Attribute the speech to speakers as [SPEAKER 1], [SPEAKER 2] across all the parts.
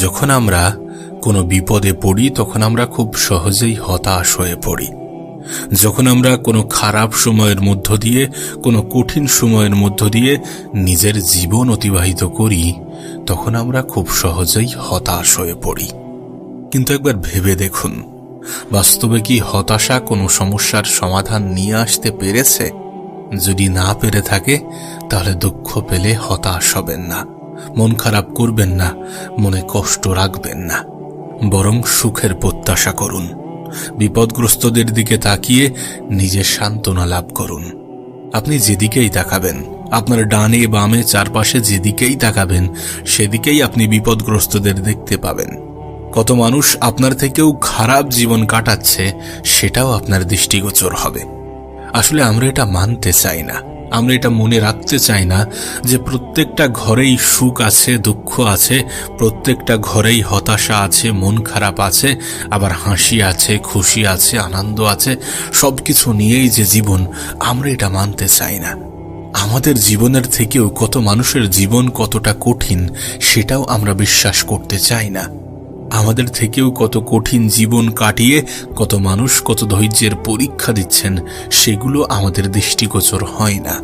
[SPEAKER 1] যখন আমরা কোনো বিপদে পড়ি, তখন আমরা খুব সহজেই হতাশ হয়ে পড়ি। যখন আমরা কোনো খারাপ সময়ের মধ্য দিয়ে, কোনো কঠিন সময়ের মধ্য দিয়ে নিজের জীবন অতিবাহিত করি, তখন আমরা খুব সহজেই হতাশ হয়ে পড়ি। কিন্তু একবার ভেবে দেখুন, বাস্তবে কি হতাশা কোনো সমস্যার সমাধান নিয়ে আসতে পেরেছে? যদি না পেরে থাকে, তাহলে দুঃখ পেলে হতাশ হবেন না। মন খারাপ করবেন না, মনে কষ্ট রাখবেন না। বরং সুখের প্রত্যাশা করুন। বিপদগ্রস্তদের দিকে তাকিয়ে নিজের সান্ত্বনা লাভ করুন। আপনি যেদিকেই তাকাবেন, আপনার ডানে বামে চারপাশে যেদিকেই তাকাবেন, সেদিকেই আপনি বিপদগ্রস্তদের দেখতে পাবেন। কত মানুষ আপনার থেকেও খারাপ জীবন কাটাচ্ছে, সেটাও আপনার দৃষ্টিগোচর হবে। আসলে আমরা এটা মানতে চাই না। আমরা এটা মনে রাখতে চাই না যে প্রত্যেকটা ঘরেই সুখ আছে, দুঃখ আছে, প্রত্যেকটা ঘরেই হতাশা আছে, মন খারাপ আছে, আবার হাসি আছে, খুশি আছে, আনন্দ আছে সব কিছু নিয়েই যে জীবন, আমরা এটা মানতে চাই না। আমাদের জীবনের থেকেও কত মানুষের জীবন কতটা কঠিন, সেটাও আমরা বিশ্বাস করতে চাই না। আমাদের থেকেও কত কঠিন জীবন কাটিয়ে কত মানুষ কত ধৈর্যের পরীক্ষা দিচ্ছেন, সেগুলো আমাদের দৃষ্টিগোচর হয় না।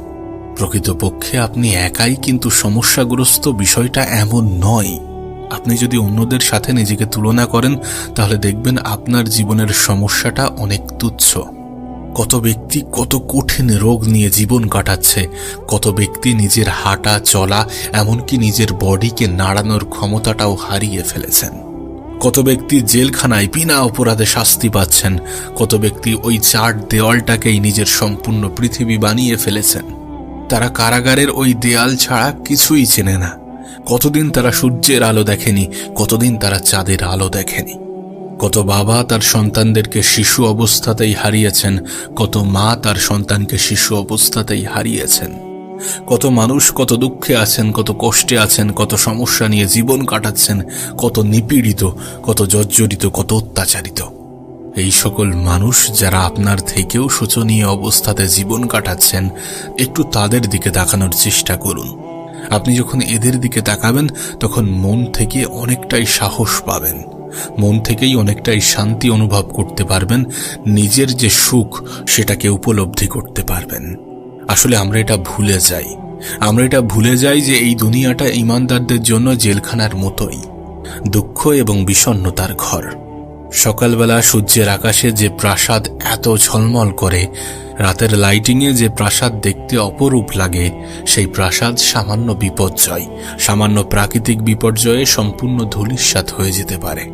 [SPEAKER 1] প্রকৃতপক্ষে আপনি একাই কিন্তু সমস্যাগ্রস্ত বিষয়টা এমন নয়। আপনি যদি অন্যদের সাথে নিজেকে তুলনা করেন, তাহলে দেখবেন আপনার জীবনের সমস্যাটা অনেক তুচ্ছ। কত ব্যক্তি কত কঠিন রোগ নিয়ে জীবন কাটাচ্ছে, কত ব্যক্তি নিজের হাঁটা চলা, এমনকি নিজের বডিকে নাড়ানোর ক্ষমতাটাও হারিয়ে ফেলেছেন। কত ব্যক্তি জেলখানায় বিনা অপরাধে শাস্তি পাচ্ছেন, কত ব্যক্তি ওই চার দেওয়ালটাকেই নিজের সম্পূর্ণ পৃথিবী বানিয়ে ফেলেছেন। তারা কারাগারের ওই দেয়াল ছাড়া কিছুই চেনে না। কতদিন তারা সূর্যের আলো দেখেনি, কতদিন তারা চাঁদের আলো দেখেনি। কত বাবা তার সন্তানদেরকে শিশু অবস্থাতেই হারিয়েছেন, কত মা তার সন্তানকে শিশু অবস্থাতেই হারিয়েছেন। কত মানুষ কত দুঃখে আছেন, কত কষ্টে আছেন, কত সমস্যা নিয়ে জীবন কাটাচ্ছেন, কত নিপীড়িত, কত জর্জরিত, কত অত্যাচারিত। এই সকল মানুষ যারা আপনার থেকেও শোচনীয় অবস্থাতে জীবন কাটাচ্ছেন, একটু তাদের দিকে তাকানোর চেষ্টা করুন। আপনি যখন এদের দিকে তাকাবেন, তখন মন থেকে অনেকটাই সাহস পাবেন। মন থেকেই অনেকটাই শান্তি অনুভব করতে পারবেন, নিজের যে সুখ, সেটাকে উপলব্ধি করতে পারবেন। আসলে আমরা এটা ভুলে যাই। আমরা এটা ভুলে যাই যে এই দুনিয়াটা ইমানদারদের জন্য জেলখানার মতোই, দুঃখ এবং বিষণ্নতার ঘর। সকালবেলা সূর্যের আকাশে যে প্রাসাদ এত ঝলমল করে, রাতের লাইটিংয়ে যে প্রাসাদ দেখতে অপরূপ লাগে, সেই প্রাসাদ সামান্য বিপর্যয়, সামান্য প্রাকৃতিক বিপর্যয়ে সম্পূর্ণ ধূলিসাৎ হয়ে যেতে পারে।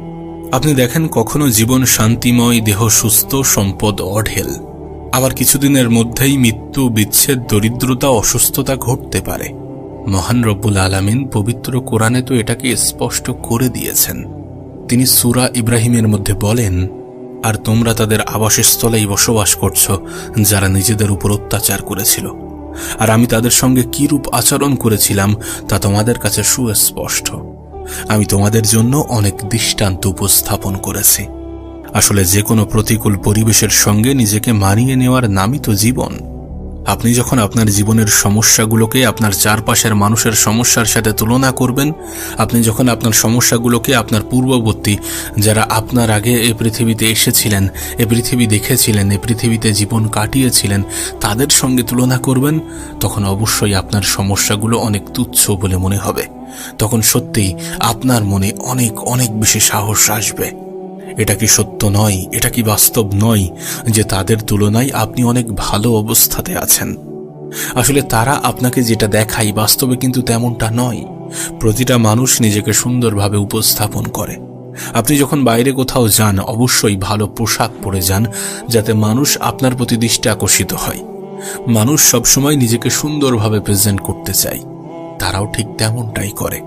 [SPEAKER 1] আপনি দেখেন কখনো জীবন শান্তিময়, দেহ সুস্থ, সম্পদ অঢেল। আবার কিছুদিনের মধ্যেই মৃত্যু, বিচ্ছেদ, দরিদ্রতা, অসুস্থতা ঘটতে পারে। মহান রব্বুল আলামিন পবিত্র কোরআনে তো এটাকে স্পষ্ট করে দিয়েছেন। তিনি সুরা ইব্রাহিমের মধ্যে বলেন, আর তোমরা তাদের আবাসস্থলেই বসবাস করছ, যারা নিজেদের উপর অত্যাচার করেছিল। আর আমি তাদের সঙ্গে কিরূপ আচরণ করেছিলাম, তা তোমাদের কাছে সুস্পষ্ট। আমি তোমাদের জন্য অনেক দৃষ্টান্ত উপস্থাপন করেছি। আসলে যে কোনো প্রতিকূল পরিবেশের সঙ্গে নিজেকে মানিয়ে নেওয়ার নামই তো জীবন। আপনি যখন আপনার জীবনের সমস্যাগুলোকে আপনার চারপাশের মানুষের সমস্যার সাথে তুলনা করবেন, আপনি যখন আপনার সমস্যাগুলোকে আপনার পূর্ববর্তী, যারা আপনার আগে এ পৃথিবীতে এসেছিলেন, এ পৃথিবী দেখেছিলেন, এ পৃথিবীতে জীবন কাটিয়েছিলেন, তাদের সঙ্গে তুলনা করবেন, তখন অবশ্যই আপনার সমস্যাগুলো অনেক তুচ্ছ বলে মনে হবে। তখন সত্যিই আপনার মনে অনেক অনেক বেশি সাহস আসবে। এটা কি সত্য নয়? এটা কি বাস্তব নয় যে তাদের তুলনায় আপনি অনেক ভালো অবস্থাতে আছেন? আসলে তারা আপনাকে যেটা দেখায় বাস্তবে কিন্তু তেমনটা নয়। প্রতিটা মানুষ নিজেকে সুন্দরভাবে উপস্থাপন করে। আপনি যখন বাইরে কোথাও যান, অবশ্যই ভালো পোশাক পরে যান, যাতে মানুষ আপনার প্রতি দৃষ্টি আকর্ষিত হয়। মানুষ সবসময় নিজেকে সুন্দরভাবে প্রেজেন্ট করতে চায়। তারাও ঠিক তেমনটাই করে।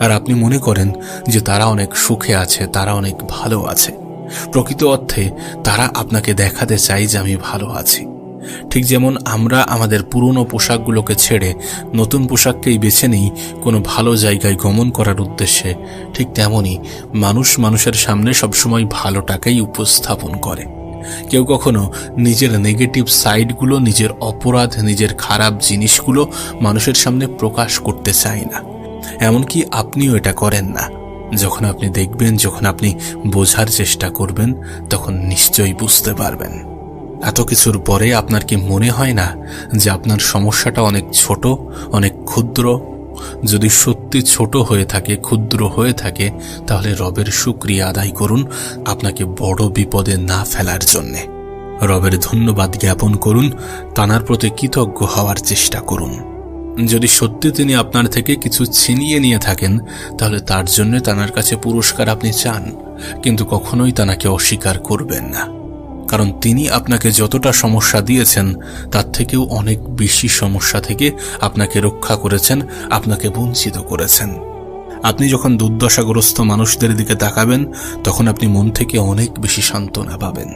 [SPEAKER 1] আর আপনি মনে করেন যে তারা অনেক সুখে আছে, তারা অনেক ভালো আছে। প্রকৃত অর্থে তারা আপনাকে দেখাতে চাই যে আমি ভালো আছি। ঠিক যেমন আমরা আমাদের পুরনো পোশাকগুলোকে ছেড়ে নতুন পোশাককেই বেছে নিই, কোনো ভালো জায়গায় গমন করার উদ্দেশ্যে, ঠিক তেমনই মানুষ মানুষের সামনে সবসময় ভালোটাকেই উপস্থাপন করে। কেউ কখনো নিজের নেগেটিভ সাইডগুলো নিজের অপরাধ, নিজের খারাপ জিনিসগুলো মানুষের সামনে প্রকাশ করতে চায় না। এমনকি আপনিও এটা করেন না। যখন আপনি দেখবেন, যখন আপনি বোঝার চেষ্টা করবেন, তখন নিশ্চয়ই বুঝতে পারবেন। এত কিছুর পরে আপনার কি মনে হয় না যে আপনার সমস্যাটা অনেক ছোট, অনেক ক্ষুদ্র? যদি সত্যি ছোট হয়ে থাকে, ক্ষুদ্র হয়ে থাকে, তাহলে রবের সুক্রিয়া আদায় করুন আপনাকে বড় বিপদে না ফেলার জন্যে। রবের ধন্যবাদ জ্ঞাপন করুন, তানার প্রতি কৃতজ্ঞ হওয়ার চেষ্টা করুন। যদি সত্যি তিনি আপনার থেকে কিছু ছিনিয়ে নিয়ে থাকেন, তাহলে তার জন্য তানার কাছে পুরস্কার আপনি চান, কিন্তু কখনোই তানাকে অস্বীকার করবেন না। কারণ তিনি আপনাকে যতটা সমস্যা দিয়েছেন, তার থেকেও অনেক বেশি সমস্যা থেকে আপনাকে রক্ষা করেছেন, আপনাকে বঞ্চিত করেছেন। আপনি যখন দুর্দশাগ্রস্ত মানুষদের দিকে তাকাবেন, তখন আপনি মন থেকে অনেক বেশি সান্ত্বনা পাবেন।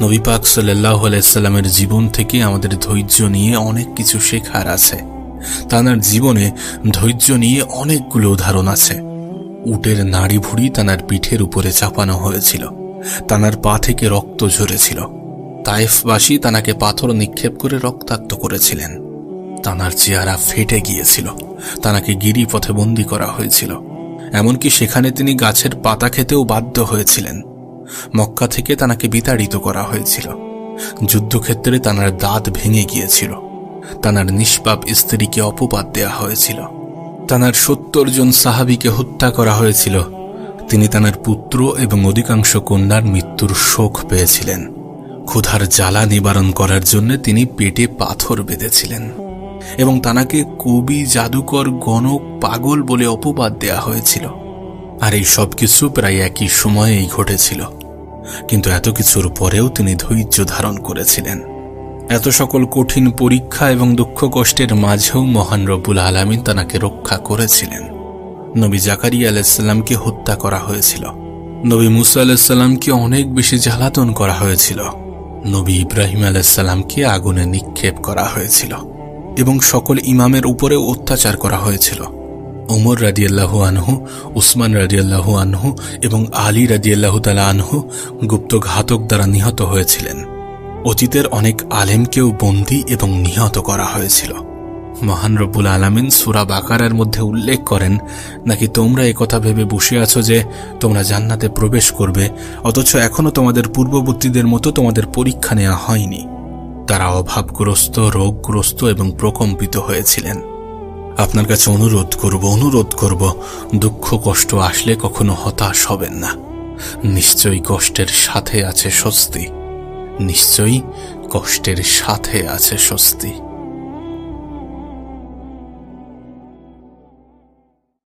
[SPEAKER 1] নবী পাক সাল্লাহ আলাইসাল্লামের জীবন থেকে আমাদের ধৈর্য নিয়ে অনেক কিছু শেখার আছে। তানার জীবনে ধৈর্য নিয়ে অনেকগুলো উদাহরণ আছে। উটের নাড়ি ভুড়ি তানার পিঠের উপরে চাপানো হয়েছিল। তানার পা থেকে রক্ত ঝরেছিল। তাইফবাসী তানাকে পাথর নিক্ষেপ করে রক্তাক্ত করেছিলেন। তানার চেহারা ফেটে গিয়েছিল। তানাকে গিরিপথে বন্দি করা হয়েছিল। এমনকি সেখানে তিনি গাছের পাতা খেতেও বাধ্য হয়েছিলেন। মক্কা থেকে তানাকে বিতাড়িত করা হয়েছিল। যুদ্ধক্ষেত্রে তানার দাঁত ভেঙে গিয়েছিল। তানার নিষ্পাপ স্ত্রীকে অপবাদ দেয়া হয়েছিল। তানার সত্তর জন সাহাবিকে হত্যা করা হয়েছিল। তিনি তানার পুত্র এবং অধিকাংশ কন্যার মৃত্যুর শোক পেয়েছিলেন। ক্ষুধার জ্বালা নিবারণ করার জন্য তিনি পেটে পাথর বেঁধেছিলেন। এবং তানাকে কবি, জাদুকর, গণক, পাগল বলে অপবাদ দেয়া হয়েছিল। আর এই সব কিছু প্রায় একই সময়েই ঘটেছিল। কিন্তু এত কিছুর পরেও তিনি ধৈর্য ধারণ করেছিলেন। এত সকল কঠিন পরীক্ষা এবং দুঃখ কষ্টের মাঝেও মহান রব্বুল আলমিন তানাকে রক্ষা করেছিলেন। নবী জাকারিয়া আলাইসাল্লামকে হত্যা করা হয়েছিল। নবী মুসা আলাহিসাল্লামকে অনেক বেশি জ্বালাতন করা হয়েছিল। নবী ইব্রাহিম আলাইসাল্লামকে আগুনে নিক্ষেপ করা হয়েছিল এবং সকল ইমামের উপরেও অত্যাচার করা হয়েছিল। ওমর রাদিয়াল্লাহু আনহু, উসমান রাদিয়াল্লাহু আনহু এবং আলী রাদিয়াল্লাহু তালা আনহু গুপ্ত ঘাতক দ্বারা নিহত হয়েছিলেন। অতীতের অনেক আলেমকেও বন্দী এবং নিহত করা হয়েছিল। মহান রব্বুল আলমিন সুরা বাকারের মধ্যে উল্লেখ করেন, নাকি তোমরা কথা ভেবে বসে আছো যে তোমরা জান্নাতে প্রবেশ করবে, অথচ এখনও তোমাদের পূর্ববর্তীদের মতো তোমাদের পরীক্ষা নেওয়া হয়নি। তারা অভাবগ্রস্ত, রোগগ্রস্ত এবং প্রকম্পিত হয়েছিলেন। আপনার কাছে অনুরোধ করব অনুরোধ করব, দুঃখ, কষ্ট আসলে কখনো হতাশ হবেন না। নিশ্চয়ই কষ্টের সাথে আছে স্বস্তি। নিশ্চয়ই কষ্টের সাথে আছে স্বস্তি।